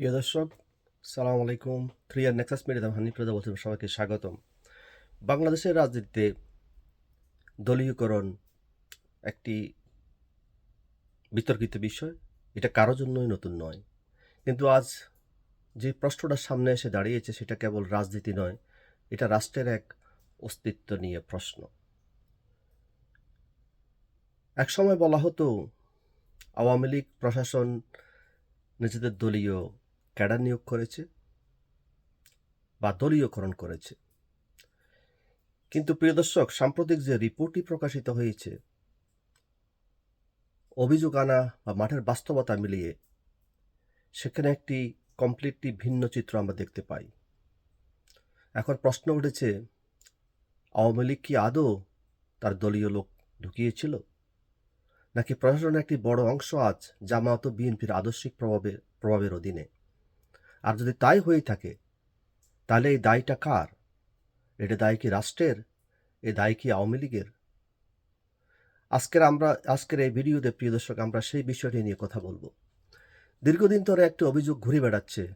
প্রিয় দর্শক, সালাম আলাইকুম। Three R Nexus media Hani বলছেন সবাইকে স্বাগতম। বাংলাদেশের রাজনীতিতে দলীয়করণ একটি বিতর্কিত বিষয়। এটা কারোর জন্যই নতুন নয়। কিন্তু আজ যে প্রশ্নটা সামনে এসে দাঁড়িয়েছে, সেটা কেবল রাজনীতি নয়, এটা রাষ্ট্রের এক অস্তিত্ব নিয়ে প্রশ্ন। এক সময় বলা হতো, আওয়ামী লীগ প্রশাসন নিজেদের দলীয় ক্যাডার নিয়োগ করেছে বা দলীয়করণ করেছে। কিন্তু প্রিয় দর্শক, সাম্প্রতিক যে রিপোর্টটি প্রকাশিত হয়েছে, অভিযোগ আনা বা মাঠের বাস্তবতা মিলিয়ে সেখানে একটি কমপ্লিটলি ভিন্ন চিত্র আমরা দেখতে পাই। এখন প্রশ্ন উঠেছে, আওয়ামী লীগ কি আদৌ তার দলীয় লোক ঢুকিয়েছিল? নাকি প্রশাসনের একটি বড় অংশ আজ জামায়াত বিএনপির আদর্শিক প্রভাবের প্রভাবের অধীনে? আর যদি তাই হয়ে থাকে, তাহলে এই দায়টা কার? এটা দায় কি রাষ্ট্রের? এ দায় কি আওয়ামী লীগের? আজকের আমরা, আজকের এই ভিডিওতে, প্রিয় দর্শক, আমরা সেই বিষয়টি নিয়ে কথা বলব। দীর্ঘদিন ধরে একটি অভিযোগ ঘুরে বেড়াচ্ছে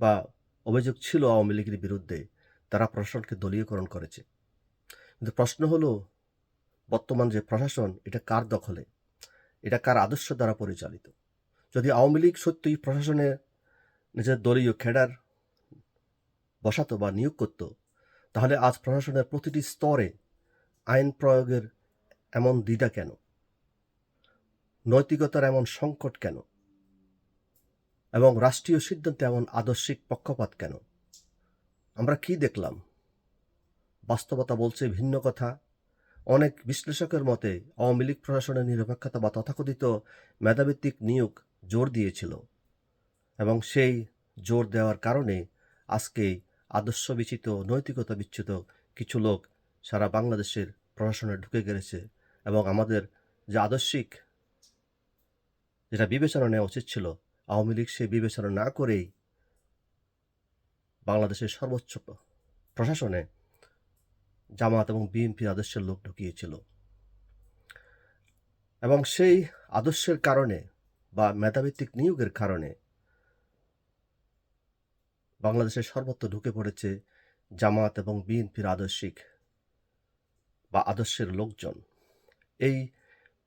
বা অভিযোগ ছিল আওয়ামী লীগের বিরুদ্ধে, তারা প্রশাসনকে দলীয়করণ করেছে। কিন্তু প্রশ্ন হলো, বর্তমান যে প্রশাসন, এটা কার দখলে? এটা কার আদর্শ দ্বারা পরিচালিত? যদি আওয়ামী লীগ সত্যিই প্রশাসনে নিজের দলীয় খেডার বসাতো বা নিয়োগ করত, তাহলে আজ প্রশাসনের প্রতিটি স্তরে আইন প্রয়োগের এমন দ্বিধা কেন? নৈতিকতার এমন সংকট কেন? এবং রাষ্ট্রীয় সিদ্ধান্তে এমন আদর্শিক পক্ষপাত কেন? আমরা কি দেখলাম? বাস্তবতা বলছে ভিন্ন কথা। অনেক বিশ্লেষকের মতে আওয়ামী লীগ প্রশাসনের নিরপেক্ষতা বা তথাকথিত মেধাভিত্তিক নিয়োগ জোর দিয়েছিল। এবং সেই জোর দেওয়ার কারণে আজকে আদর্শ বিচিত, নৈতিকতা বিচ্যুত কিছু লোক সারা বাংলাদেশের প্রশাসনে ঢুকে গেছে এবং আমাদের যে আদর্শিক যেটা বিবেচনা নেওয়া উচিত ছিল, আওয়ামী লীগ সেই বিবেচনা না করেই বাংলাদেশের সর্বোচ্চ প্রশাসনে জামাত এবং বিএনপির আদর্শের লোক ঢুকিয়েছিল। এবং সেই আদর্শের কারণে বা মেধাভিত্তিক নিয়োগের কারণে বাংলাদেশের সর্বত্র ঢুকে পড়েছে জামাত এবং বিএনপির আদর্শিক বা আদর্শের লোকজন। এই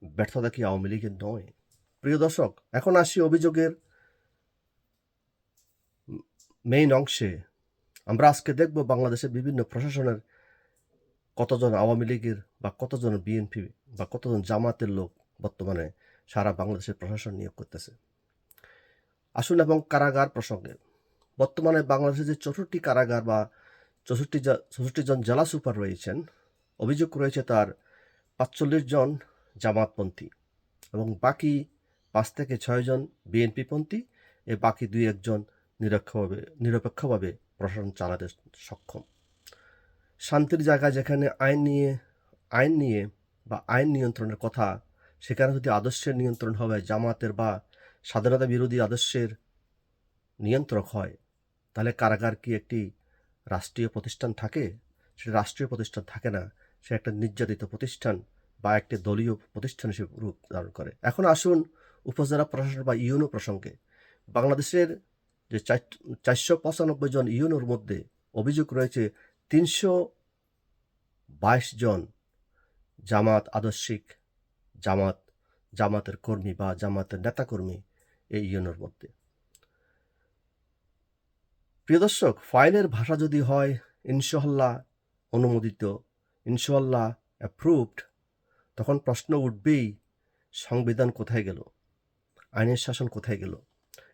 ব্যর্থতা কি আওয়ামী লীগের নয়? প্রিয় দর্শক, এখন আসি অভিযোগের মেইন অংশে। আমরা আজকে দেখব বাংলাদেশের বিভিন্ন প্রশাসনের কতজন আওয়ামী লীগের বা কতজন বিএনপি বা কতজন জামাতের লোক বর্তমানে সারা বাংলাদেশের প্রশাসন নিয়োগ করতেছে। আসুন এবং কারাগার প্রসঙ্গে। বর্তমানে বাংলাদেশে যে চৌষট্টি কারাগার বা চৌষট্টি চৌষট্টি জন জেলা সুপার রয়েছেন, অভিযোগ রয়েছে তার পাঁচচল্লিশ জন জামাতপন্থী এবং বাকি পাঁচ থেকে ছয়জন বিএনপিপন্থী, এ বাকি দুই একজন নিরক্ষভাবে, নিরপেক্ষভাবে প্রশাসন চালাতে সক্ষম। শান্তির জায়গা যেখানে আইন নিয়ে আইন নিয়ে বা আইন নিয়ন্ত্রণের কথা, সেখানে যদি আদর্শের নিয়ন্ত্রণ হবে, জামাতের বা স্বাধীনতা বিরোধী আদর্শের নিয়ন্ত্রক হয়, তাহলে কারাগার কি একটি রাষ্ট্রীয় প্রতিষ্ঠান থাকে? সেটা রাষ্ট্রীয় প্রতিষ্ঠান থাকে না, সে একটা নির্যাতিত প্রতিষ্ঠান বা একটি দলীয় প্রতিষ্ঠান হিসেবে রূপ ধারণ করে। এখন আসুন উপজেলা প্রশাসন বা ইউনো প্রসঙ্গে। বাংলাদেশের যে চারশো পঁচানব্বই জন ইউনোর মধ্যে অভিযোগ রয়েছে তিনশো বাইশ জন জামাত আদর্শিক, জামাত, জামাতের কর্মী বা জামাতের নেতাকর্মী এই ইউনোর মধ্যে। প্রিয় দর্শক, ফাইলের ভাষা যদি হয় ইনশাল্লাহ অনুমোদিত ইনশাল্লাহ অ্যাপ্রুভড তখন প্রশ্ন উঠবেই, সংবিধান কোথায় গেল? আইনের শাসন কোথায় গেল?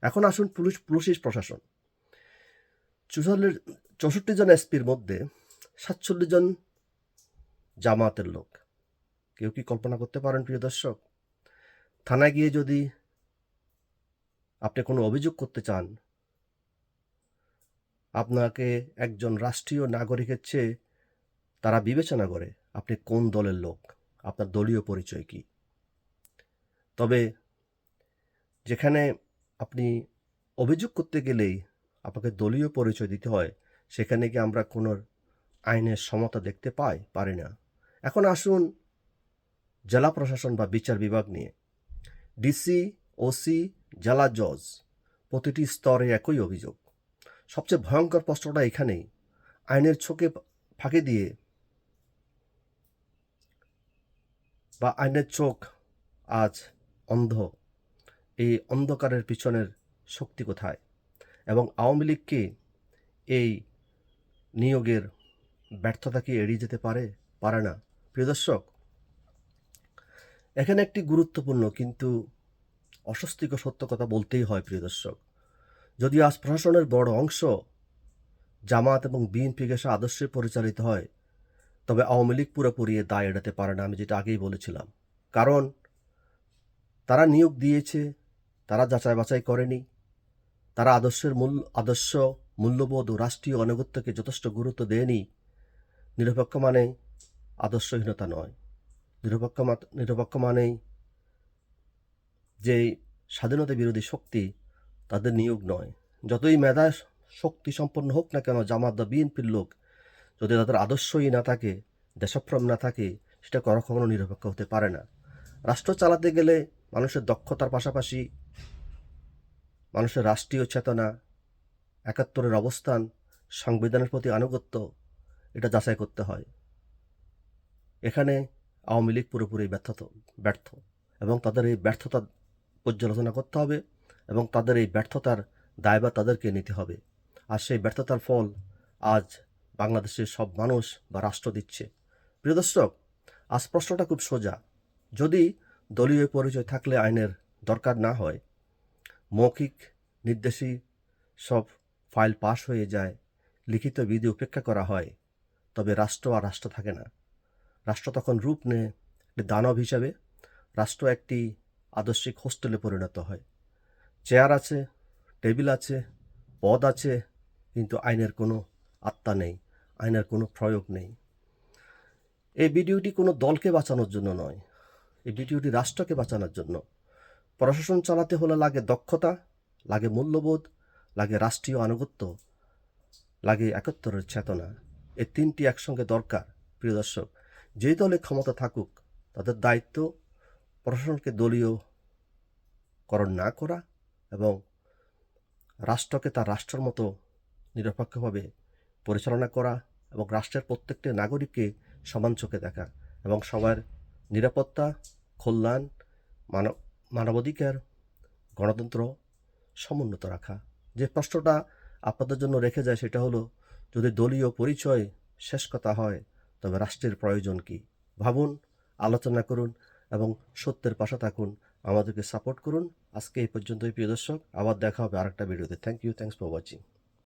এখন আসুন পুলিশ পুলিশ প্রশাসন। চুয়াল্লিশ, চৌষট্টি জন এসপির মধ্যে সাতচল্লিশ জন জামাতের লোক। কেউ কি কল্পনা করতে পারেন, প্রিয় দর্শক? থানায় গিয়ে যদি আপনি কোনো অভিযোগ করতে চান আপনাকে একজন রাষ্ট্রীয় নাগরিকের চেয়ে তারা বিবেচনা করে আপনি কোন দলের লোক, আপনার দলীয় পরিচয় কি। তবে যেখানে আপনি অভিযোগ করতে গেলেই আপনাকে দলীয় পরিচয় দিতে হয়, সেখানে কি আমরা কোনো আইনের সমতা দেখতে পাই? পারি না। এখন আসুন জেলা প্রশাসন বা বিচার বিভাগ নিয়ে। ডিসি, ওসি, জেলা জজ প্রতিটি স্তরে একই অভিযোগ। সবচেয়ে ভয়ঙ্কর প্রশ্নটা এখানেই। আইনের চোখে ফাঁকি দিয়ে বা আইনের চোখ আজ অন্ধ, এই অন্ধকারের পিছনের শক্তি কোথায়? এবং আওয়ামী লীগকে এই নিয়োগের ব্যর্থতা কি এড়িয়ে যেতে পারে পারে না? প্রিয় দর্শক, এখানে একটি গুরুত্বপূর্ণ কিন্তু অস্বস্তিকর সত্য কথা বলতেই হয়, প্রিয় দর্শক। যদিও আজ প্রশাসনের বড় অংশ জামাত এবং বিএনপি গেসা আদর্শে পরিচালিত হয়, তবে আওয়ামী লীগ পুরোপুরি দায় এড়াতে পারে না, আমি যেটা আগেই বলেছিলাম। কারণ তারা নিয়োগ দিয়েছে, তারা যাচাই বাছাই করেনি, তারা আদর্শের মূল, আদর্শ, মূল্যবোধ ও রাষ্ট্রীয় অনগত্যকে যথেষ্ট গুরুত্ব দেয়নি। নিরপেক্ষ মানে আদর্শহীনতা নয়। নিরপেক্ষ নিরপেক্ষ মানেই যে স্বাধীনতা বিরোধী শক্তি তাদের নিয়োগ নয়। যতই মেধা শক্তি সম্পন্ন হোক না কেন, জামাত বা বিএনপির লোক যদি তাদের আদর্শই না থাকে, দেশপ্রেম না থাকে, সেটা কখনো নিরপেক্ষ হতে পারে না। রাষ্ট্র চালাতে গেলে মানুষের দক্ষতার পাশাপাশি মানুষের রাষ্ট্রীয় চেতনা, একাত্তরের অবস্থান, সংবিধানের প্রতি আনুগত্য, এটা যাচাই করতে হয়। এখানে আওয়ামী লীগ পুরোপুরি ব্যর্থত, ব্যর্থ এবং তাদের এই ব্যর্থতা পর্যালোচনা করতে হবে। এবং তাদের এই ব্যর্থতার দায়ভার তাদেরকে নিতে হবে। আর সেই ব্যর্থতার ফল আজ বাংলাদেশের সব মানুষ বা রাষ্ট্র দিচ্ছে। প্রিয় দর্শক, আজ প্রশ্নটা খুব সোজা। যদি দলীয় পরিচয় থাকলে আইনের দরকার না হয়, মৌখিক নির্দেশী সব ফাইল পাশ হয়ে যায়, লিখিত বিধি উপেক্ষা করা হয়, তবে রাষ্ট্র আর রাষ্ট্র থাকে না। রাষ্ট্র তখন রূপ নেয় একটি দানব হিসাবে। রাষ্ট্র একটি আদর্শিক হোস্টেলে পরিণত হয়। চেয়ার আছে, টেবিল আছে, পদ আছে, কিন্তু আইনের কোনো আত্মা নেই, আইনের কোনো প্রয়োগ নেই। এই ভিডিওটি কোনো দলকে বাঁচানোর জন্য নয়, এই ভিডিওটি রাষ্ট্রকে বাঁচানোর জন্য। প্রশাসন চালাতে হলে লাগে দক্ষতা, লাগে মূল্যবোধ, লাগে রাষ্ট্রীয় আনুগত্য, লাগে একাত্তরের চেতনা। এই তিনটি একসঙ্গে দরকার, প্রিয় দর্শক। যেই দলে ক্ষমতা থাকুক, তাদের দায়িত্ব প্রশাসনকে দলীয় করণ না করা এবং রাষ্ট্রকে তার রাষ্ট্রের মতো নিরপেক্ষভাবে পরিচালনা করা এবং রাষ্ট্রের প্রত্যেকটি নাগরিককে সমান চোখে দেখা এবং সবার নিরাপত্তা, কল্যাণ, মানব, মানবাধিকার, গণতন্ত্র সমুন্নত রাখা। যে প্রশ্নটা আপনাদের জন্য রেখে যায় সেটা হলো, যদি দলীয় পরিচয় শেষ কথা হয়, তবে রাষ্ট্রের প্রয়োজন কি? ভাবুন, আলোচনা করুন এবং সত্যের পাশে থাকুন। আমাদেরকে সাপোর্ট করুন। আজকে এই পর্যন্তই, প্রিয় দর্শক। আবার দেখা হবে আরেকটা ভিডিওতে। Thank you thanks for watching